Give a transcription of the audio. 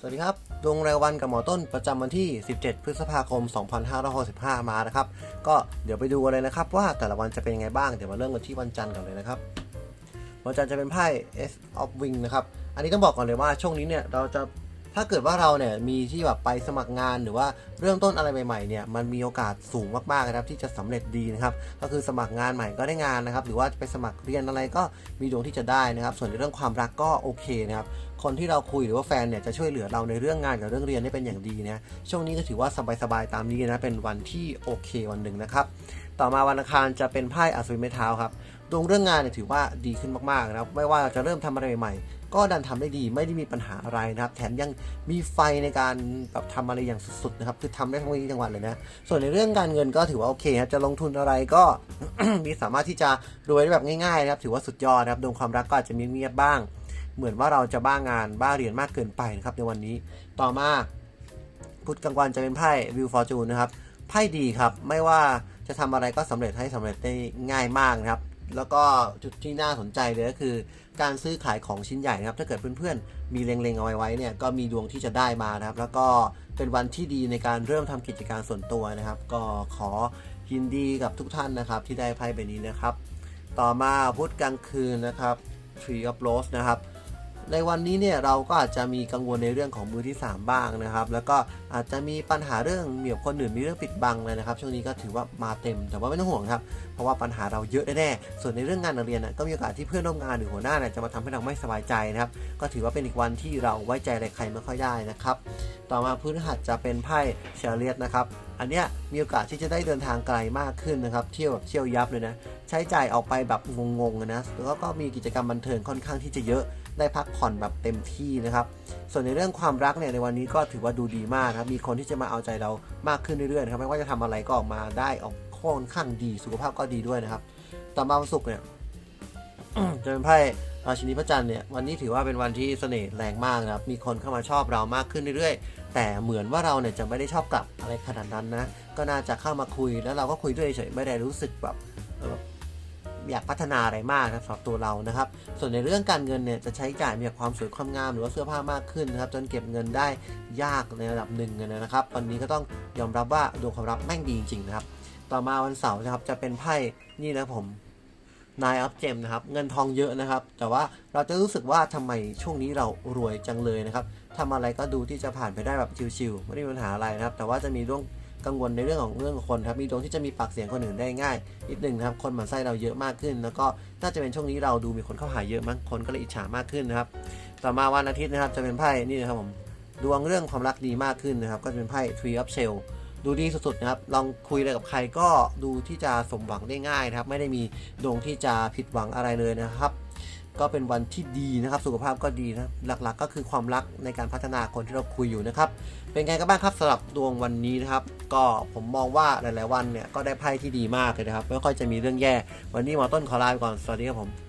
สวัสดีครับ ดวงรายวันกับหมอต้นประจำวันที่ 17 พฤษภาคม 2565 มานะครับ ก็เดี๋ยวไปดูกันเลยนะครับ ว่าแต่ละวันจะเป็นยังไงบ้าง เดี๋ยวมาเริ่มกันที่วันจันทร์ก่อนเลยนะครับ วันจันทร์จะเป็นไพ่ S of Wing นะครับ อันนี้ต้องบอกก่อนเลยว่าช่วงนี้เนี่ยเราจะ ถ้าเกิดว่าเราเนี่ยมีที่แบบไปสมัครงานหรือว่าเริ่มต้นอะไรใหม่ๆเนี่ย มันมีโอกาสสูงมากๆนะครับที่จะสำเร็จดีนะครับ ก็คือสมัครงานใหม่ก็ได้งานนะครับ หรือว่าไปสมัครเรียนอะไรก็มีดวงที่จะได้นะครับ ส่วนในเรื่องความรักก็โอเคนะครับ คนที่เราคุยหรือว่าแฟนเนี่ยจะช่วยเหลือเราในเรื่องงานกับเรื่องเรียนได้เป็นอย่างดีนะช่วงนี้ก็ถือว่าสบายๆตามนี้นะเป็นวันที่โอเควันหนึ่งนะครับต่อมาวันอังคารจะเป็นไพ่อัศวินไม้เท้าครับดวงเรื่องงานเนี่ยถือว่าดีขึ้นมากๆนะครับไม่ว่าเราจะเริ่มทำอะไรใหม่ๆก็ดันทำได้ดีไม่ได้มีปัญหาอะไรนะครับ แถมยังมีไฟในการแบบทำอะไรอย่างสุดๆนะครับคือทำได้ทั้งวี่ทั้งวันเลยนะ ส่วนในเรื่องการเงินก็ถือว่าโอเคครับจะลงทุนอะไรก็มีสามารถที่จะรวยได้แบบง่ายๆนะครับถือว่าสุดยอดนะครับดวงความรักก็อาจจะมีเงียบบ้าง เหมือนว่าเราจะบ้างานบ้าเรียนมากเกินไปนะครับในวันนี้ ต่อมาพุธกลางวันจะเป็นไพ่วิวฟอร์จูนนะครับไพ่ดีครับไม่ว่าจะทำอะไรก็สำเร็จให้สำเร็จได้ง่ายมากนะครับ แล้วก็จุดที่น่าสนใจเลยก็คือ การซื้อขายของชิ้นใหญ่นะครับ ถ้าเกิดเพื่อนๆ มีเล็งๆเอาไว้ไว้เนี่ยก็มีดวงที่จะได้มานะครับ แล้วก็เป็นวันที่ดีในการเริ่มทำกิจการส่วนตัวนะครับ ก็ขอยินดีกับทุกท่านนะครับที่ได้ไพ่ใบนี้นะครับ ต่อมาพุธกลางคืนนะครับ Tree of Rose นะครับ ในวันนี้เนี่ยเราก็อาจจะมีกังวลในเรื่องของมือที่ 3 บ้างนะครับ แล้วก็อาจจะมีปัญหาเรื่องเมียบคนอื่นมีเรื่องปิดบังเลยนะครับ ช่วงนี้ก็ถือว่ามาเต็มแต่ว่าไม่ต้องห่วงครับ เพราะว่าปัญหาเราเยอะแน่ๆส่วนในเรื่องงานเรียนนะก็มีโอกาสที่เพื่อนร่วมงานหรือหัวหน้าเนี่ยจะมาทำให้เราไม่สบายใจนะครับ ก็ถือว่าเป็นอีกวันที่เราไว้ใจอะไรใครไม่ค่อยได้นะครับ ต่อมาพฤหัสจะเป็นไพ่เชลเลียตนะครับอันเนี้ยมีโอกาสที่จะได้เดินทางไกลมากขึ้นนะครับ เที่ยวแบบเที่ยวยับเลยนะ ใช้จ่ายออกไปแบบงงๆนะแล้วก็มีกิจกรรมบันเทิงค่อนข้างที่จะเยอะได้พักผ่อนแบบเต็มที่นะครับ ส่วนในเรื่องความรักเนี่ยในวันนี้ก็ถือว่าดูดีมากครับ มีคนที่จะมาเอาใจเรามากขึ้นเรื่อยๆนะครับ ไม่ว่าจะทำอะไรก็ออกมาได้ออกค่อนข้างดี สุขภาพก็ดีด้วยนะครับ ต่อมาวันศุกร์เนี่ยจะเป็นไพ่ ราชินีพระจันทร์เนี่ยวันนี้ถือว่าเป็นวันที่เสน่ห์แรงมากนะครับ มีคนเข้ามาชอบเรามากขึ้นเรื่อยๆ แต่เหมือนว่าเราเนี่ยจะไม่ได้ชอบกลับอะไรขนาดนั้นนะ ก็น่าจะเข้ามาคุยแล้วเราก็คุยด้วยเฉยๆไม่ได้รู้สึกแบบอยากพัฒนาอะไรมากนะครับสำหรับตัวเรานะครับ ส่วนในเรื่องการเงินเนี่ยจะใช้จ่ายมีความสวยความงามหรือว่าเสื้อผ้ามากขึ้นนะครับ จนเก็บเงินได้ยากในระดับหนึ่งนะครับ วันนี้ก็ต้องยอมรับว่าดวงความรักแม่งดีจริงๆนะครับ ต่อมาวันเสาร์นะครับจะเป็นไพ่นี่นะผม Nine of Gem นะครับเงินทองเยอะนะครับ แต่ว่าเราจะรู้สึกว่าทำไมช่วงนี้เรารวยจังเลยนะครับทำอะไรก็ดูที่จะผ่านไปได้แบบชิวๆไม่ได้มีปัญหาอะไรนะครับ แต่ว่าจะมีเรื่องกังวลในเรื่องของเรื่องคนครับมีดวงที่จะมีปากเสียงคนอื่นได้ง่ายนิดหนึ่งครับคนหมั่นไส้เราเยอะมากขึ้น แล้วก็น่าจะเป็นช่วงนี้เราดูมีคนเข้าหาเยอะมั้งคนก็เลยอิจฉามากขึ้นนะครับต่อมาวันอาทิตย์นะครับจะเป็นไพ่นี่นะครับผมดวงเรื่องความรักดีมากขึ้นนะครับ ก็จะเป็นไพ่ Tree of Shell ดูดีสุดๆนะครับ ลองคุยอะไรกับใครก็ดูที่จะสมหวังได้ง่ายนะครับ ไม่ได้มีดวงที่จะผิดหวังอะไรเลยนะครับ ก็เป็นวันที่ดีนะครับ สุขภาพก็ดีนะหลักๆ ก็คือความรักในการพัฒนาคนที่เราคุยอยู่นะครับ เป็นไงกันบ้างครับสำหรับดวงวันนี้นะครับ ก็ผมมองว่าหลายๆวันเนี่ยก็ได้ไพ่ที่ดีมากเลยนะครับ ไม่ค่อยจะมีเรื่องแย่ วันนี้หมอต้นขอลาไปก่อน สวัสดีครับผม